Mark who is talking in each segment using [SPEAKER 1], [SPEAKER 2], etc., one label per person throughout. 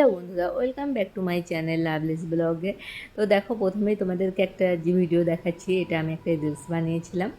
[SPEAKER 1] Hello বন্ধুরা, welcome back to my channel loveless ব্লগে। তো দেখো, প্রথমেই তোমাদেরকে একটা যে ভিডিও দেখাচ্ছি, এটা আমি একটা রিলস বানিয়েছিলাম।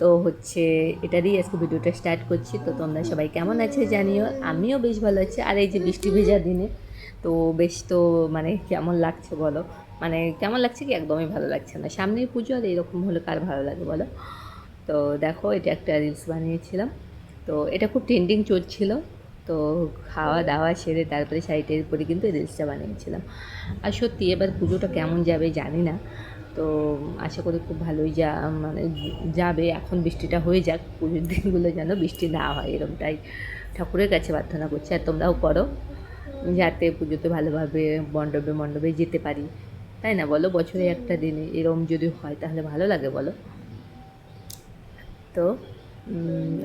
[SPEAKER 1] তো হচ্ছে এটা দিয়ে আজকে ভিডিওটা স্টার্ট করছি। তো তোমরা সবাই কেমন আছে জানিও, আমিও বেশ ভালো আছি। আর এই যে বৃষ্টি ভেজা দিনে, তো বেশ তো মানে কেমন লাগছে বলো? মানে কেমন লাগছে কি? একদমই ভালো লাগছে না। সামনেই পুজো, আর এরকম হলে কার ভালো লাগে বলো? তো দেখো, এটা একটা রিলস বানিয়েছিলাম। তো এটা খুব ট্রেন্ডিং চলছিল। তো খাওয়া দাওয়া সেরে তারপরে শাড়িটার পরে কিন্তু রিলসটা বানিয়েছিলাম। আর সত্যি এবার পুজোটা কেমন যাবে জানি না। তো আশা করি খুব ভালোই যা মানে যাবে। এখন বৃষ্টিটা হয়ে যাক পুজোর দিনগুলো যেন বৃষ্টি না হয় এরকমটাই ঠাকুরের কাছে প্রার্থনা করছি, আর তোমরাও করো। যাতে পুজোতে ভালোভাবে মণ্ডপে মণ্ডপে যেতে পারি। তাই না বলো? বছরে একটা দিনে এরম যদি হয় তাহলে ভালো লাগে বলো? তো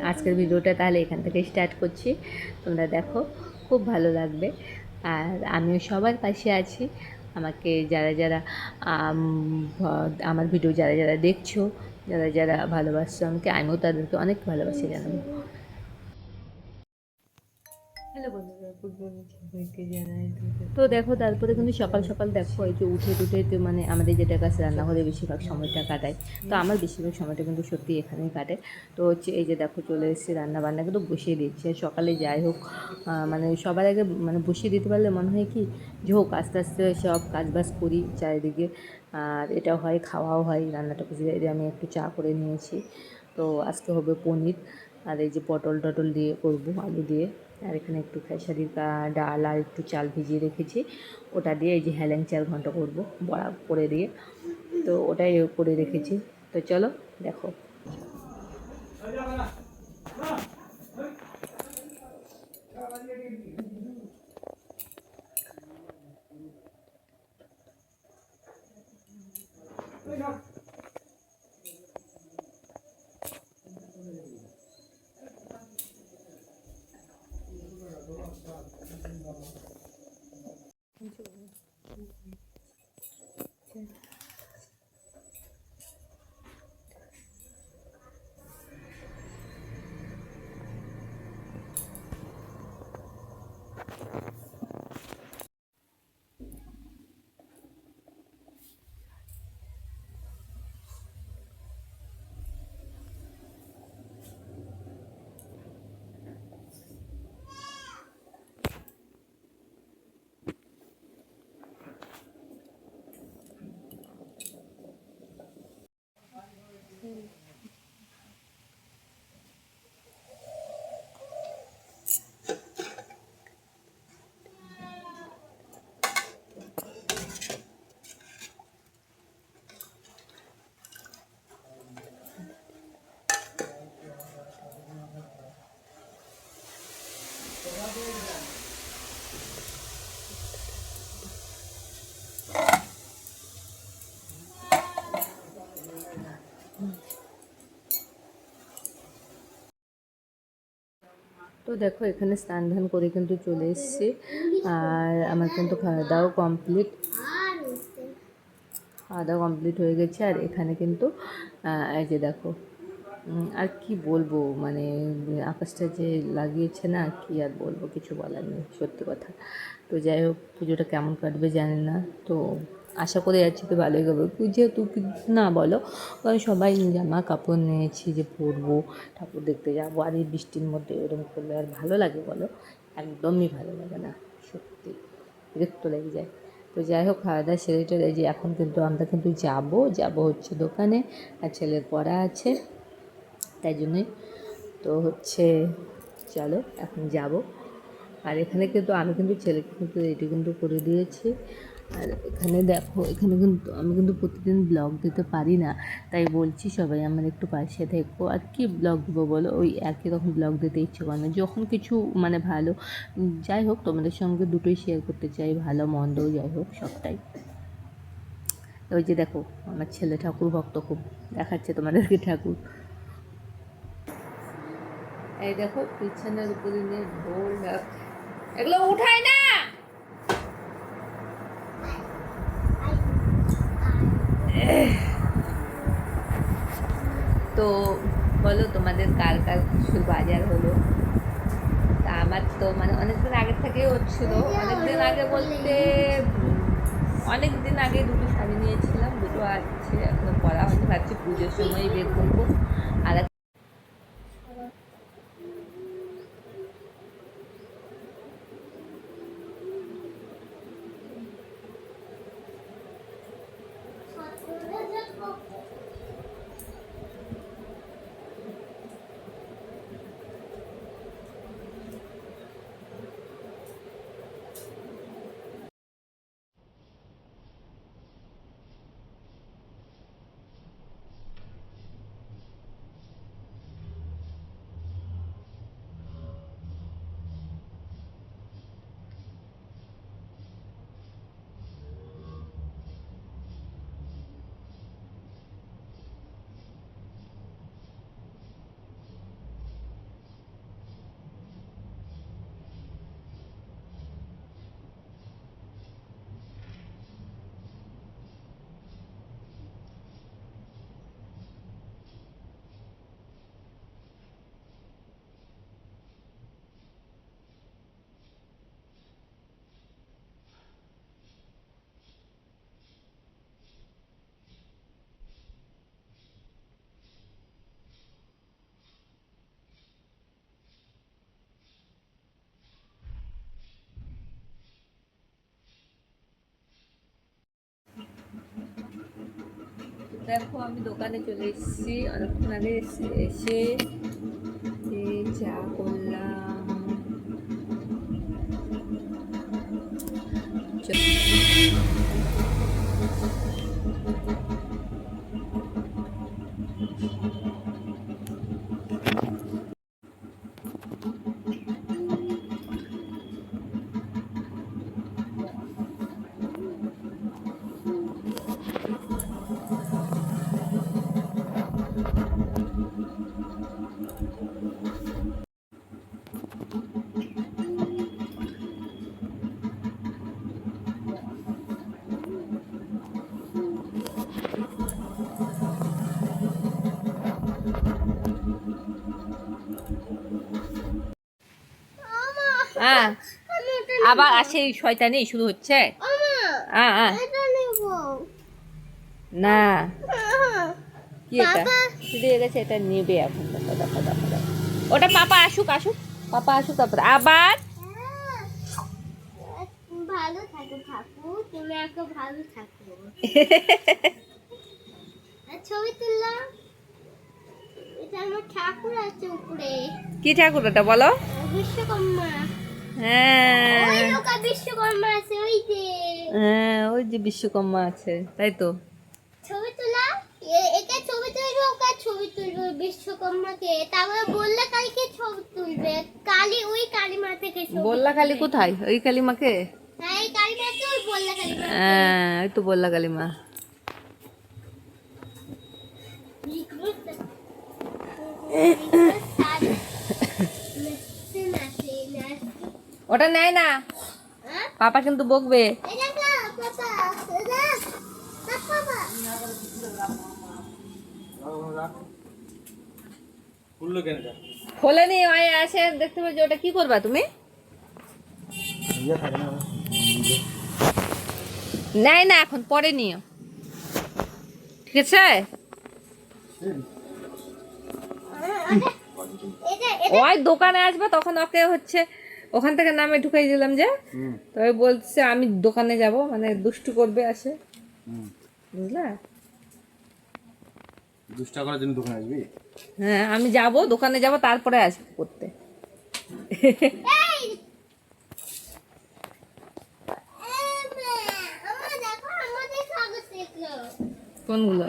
[SPEAKER 1] আজকের ভিডিওটা তাহলে এখান থেকে স্টার্ট করছি। তোমরা দেখো, খুব ভালো লাগবে। আর আমিও সবার পাশে আছি। আমাকে যারা যারা আমার ভিডিও যারা যারা দেখছ, যারা যারা ভালোবাসছো আমাকে, আমিও তাদেরকে অনেক ভালোবাসি জানাব। হ্যালো বন্ধুরা গুড মর্নিং সবাইকে জানাই। তো দেখো তারপরে কিন্তু সকাল সকাল দেখো এই যে উঠে টুঠে তো মানে আমাদের যেটা কাছে রান্নাঘরে বেশিরভাগ সময়টা কাটায়। তো আমার বেশিরভাগ সময়টা কিন্তু সত্যি এখানেই কাটে। তো হচ্ছে এই যে দেখো চলে এসেছি রান্না বান্না কিন্তু বসিয়ে দিচ্ছি। আর সকালে যাই হোক মানে সবার আগে মানে বসিয়ে দিতে পারলে মনে হয় কি যে হোক আস্তে আস্তে সব কাজ বাজ করি চারিদিকে। আর এটা হয় খাওয়াও হয় রান্নাটা বসে আমি একটু চা করে নিয়েছি। তো আজকে হবে পনির। আর এই যে পটল টটল দিয়ে করব আলু দিয়ে। আর এখানে একটু খেসারির ডাল আর একটু চাল ভিজিয়ে রেখেছি। ওটা দিয়ে এই যে হ্যালেং চাল ঘন্ট করব বড়া করে দিয়ে। তো ওটাই করে রেখেছি। তো চলো, দেখো। Okay. তো দেখো, এখানে স্নান ধান করে কিন্তু চলে এসেছি। আর আমার কিন্তু খাওয়া দাওয়া কমপ্লিট খাওয়া দাওয়া কমপ্লিট হয়ে গেছে। আর এখানে কিন্তু এই যে দেখো আর কি বলব মানে আকাশটা যে লাগিয়েছে না, কি আর বলব, কিছু বলার নেই, সত্যি কথা। তো যাই হোক, পুজোটা কেমন কাটবে জানি না। তো আশা করে যাচ্ছি তো ভালোই হবে। যেহেতু না বলো সবাই জামা কাপড় নিয়েছি যে পরবো, ঠাকুর দেখতে যাব, আর এই বৃষ্টির মধ্যে এরকম করলে আর ভালো লাগে বলো? একদমই ভালো লাগে না, সত্যি। বিরক্ত লেগে যায়। তো যাই হোক, খাওয়া দাওয়া সেরে টেরে যে এখন কিন্তু আমরা কিন্তু যাব যাব হচ্ছে দোকানে, আর ছেলের পড়া আছে, তাই জন্যই তো হচ্ছে চলো এখন যাব। আর এখানে কিন্তু আমি কিন্তু ছেলেকে কিন্তু রেডি কিন্তু করে দিয়েছি। আর এখানে দেখো, এখানে কিন্তু আমি কিন্তু প্রতিদিন ব্লগ দিতে পারি না, তাই বলছি সবাই আমার একটু পাশে থেকো। আর কি ব্লগ দেবো বলো? ওই একই রকম ব্লগ দিতে ইচ্ছে করে না। যখন কিছু মানে ভালো যাই হোক, তোমাদের সঙ্গে দুটোই শেয়ার করতে চাই, ভালো, মন্দ, যাই হোক, সবটাই। ওই যে দেখো, আমার ছেলে ঠাকুর, ভক্ত খুব, দেখাচ্ছে তোমাদেরকে ঠাকুর। এই দেখো, পিছনের উপরে নিয়ে ঢোল, ঢাক, এগুলো উঠায় না? তো কাল কাল কিছু বাজার হলো। তা আমার তো মানে অনেকদিন আগে থেকেই হচ্ছিল। অনেকদিন আগে বলতে, অনেক দিন আগে দুটো শাড়ি নিয়েছিলাম, দুটো আছে, এখনও পরা হয়নি। ভাবছি পুজোর সময়ই বের করব আর এক- দেখো আমি দোকানে চলে এসেছি। অনেকক্ষণ আগে এসে চা করলাম। হ্যাঁ। আবার আসে এই শয়তানি শুরু হচ্ছে। হ্যাঁ হ্যাঁ। না। কি এটা? দিয়ে গেছে এটা নেবে এখন। দেখো দেখো দেখো দেখো ওটা পাপা আসুক আসুক। পাপা আসুক তারপরে। আবার?
[SPEAKER 2] ভালো থাকো ঠাকুর। তুমি এত ভালো থাকো। ছবি তুললাম এটা আমার ঠাকুর আছে উপরে।
[SPEAKER 1] কি ঠাকুর ওটা বলো?
[SPEAKER 2] বিশ্বকর্মা।
[SPEAKER 1] হ্যাঁ।
[SPEAKER 2] বিশ্বকর্মা আছে ওই যে।
[SPEAKER 1] হ্যাঁ ওই যে বিশ্বকর্মা আছে তাই তো।
[SPEAKER 2] ছবি তোলা? এ- একে ছবি তুলবে ওকে ছবি তুলবে বিশ্বকর্মাকে। তারপরে বললে কালকে ছবি তুলবে। কালী ওই কালী মা থেকে
[SPEAKER 1] বললা কালী কোথায়? ওই কালী মাকে
[SPEAKER 2] হ্যাঁ এই কালী মাকে ওই বললে কালী
[SPEAKER 1] হ্যাঁ ওই তো বললা কালী মা ওটা নেয় না। পাপা কিন্তু বকবে। খোলেনি ওই আসে দেখতে পাচ্ছি ওটা কি করবা তুমি? নেয় না এখন পরে নিও। ঠিক আছে? ওই দোকানে আসবে তখন ওকে হচ্ছে ওখান থেকে নামে ঢুকাই দিলাম যে
[SPEAKER 3] হুম।
[SPEAKER 1] তবে বলছে আমি দোকানে যাব মানে দুষ্টু করবে আসে। বুঝলা?
[SPEAKER 3] দুষ্টা করার জন্য দোকানে আসবি?
[SPEAKER 1] হ্যাঁ আমি যাব দোকানে যাব তারপরে আসব করতে। কোনগুলো?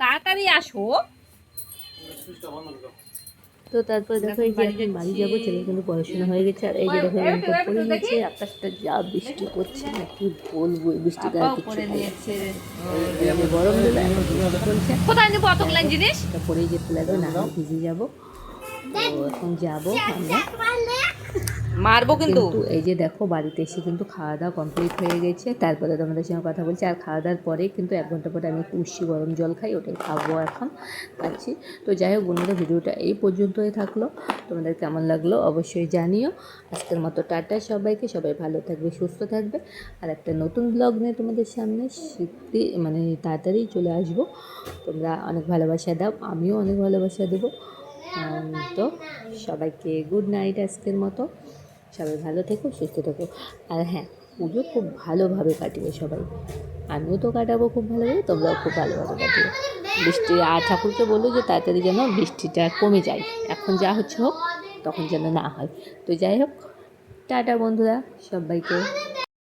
[SPEAKER 1] তাড়াতাড়ি আসো। তো তারপর দেখো এই যে এখন বাড়ি যাব ছেলে কিন্তু পড়াশোনা হয়ে গেছে আর এই যে দেখো এরকম করে নিয়েছে আকাশটা যা বৃষ্টি করছে না কি বলব বৃষ্টিটা আর কিছু গরম দিলে এখন বৃষ্টি চলছে
[SPEAKER 4] কোথায় নেব জিনিস?
[SPEAKER 1] এটা যেতে লাগবে না ভিজে যাব। তো এখন যাব আমরা মারবো কিন্তু। এই যে দেখো, বাড়িতে এসে কিন্তু খাওয়া দাওয়া কমপ্লিট হয়ে গেছে। তারপরে তোমাদের সঙ্গে কথা বলছি। আর খাওয়া দাওয়ার পরে কিন্তু এক ঘণ্টা পরে আমি একটু উষ্ণি গরম জল খাই, ওটাই খাব এখন, খাচ্ছি। তো যাই হোক বন্ধুরা, ভিডিওটা এই পর্যন্তই থাকল। তোমাদের কেমন লাগল অবশ্যই জানিও। আজকের মতো টাটা সবাইকে। সবাই ভালো থাকবে, সুস্থ থাকবে। আর একটা নতুন ব্লগ নিয়ে তোমাদের সামনে শীঘ্রই মানে তাড়াতাড়ি চলে আসব। তোমরা অনেক ভালোবাসা দাও, আমিও অনেক ভালোবাসা দেবো। তো সবাইকে গুড নাইট আজকের মতো। সবাই ভালো থেকো, সুস্থ থেকো। আর হ্যাঁ পুজো খুব ভালোভাবে কাটিবে সবাই। আমিও তো কাটাবো খুব ভালোভাবে, তোমরাও খুব ভালোভাবে কাটিবে। বৃষ্টি, আর ঠাকুরকে বলল যে তাড়াতাড়ি যেন বৃষ্টিটা কমে যায়। এখন যা হচ্ছে হোক, তখন যেন না হয়। তো যাই হোক, টাটা বন্ধুরা, সবাইকে।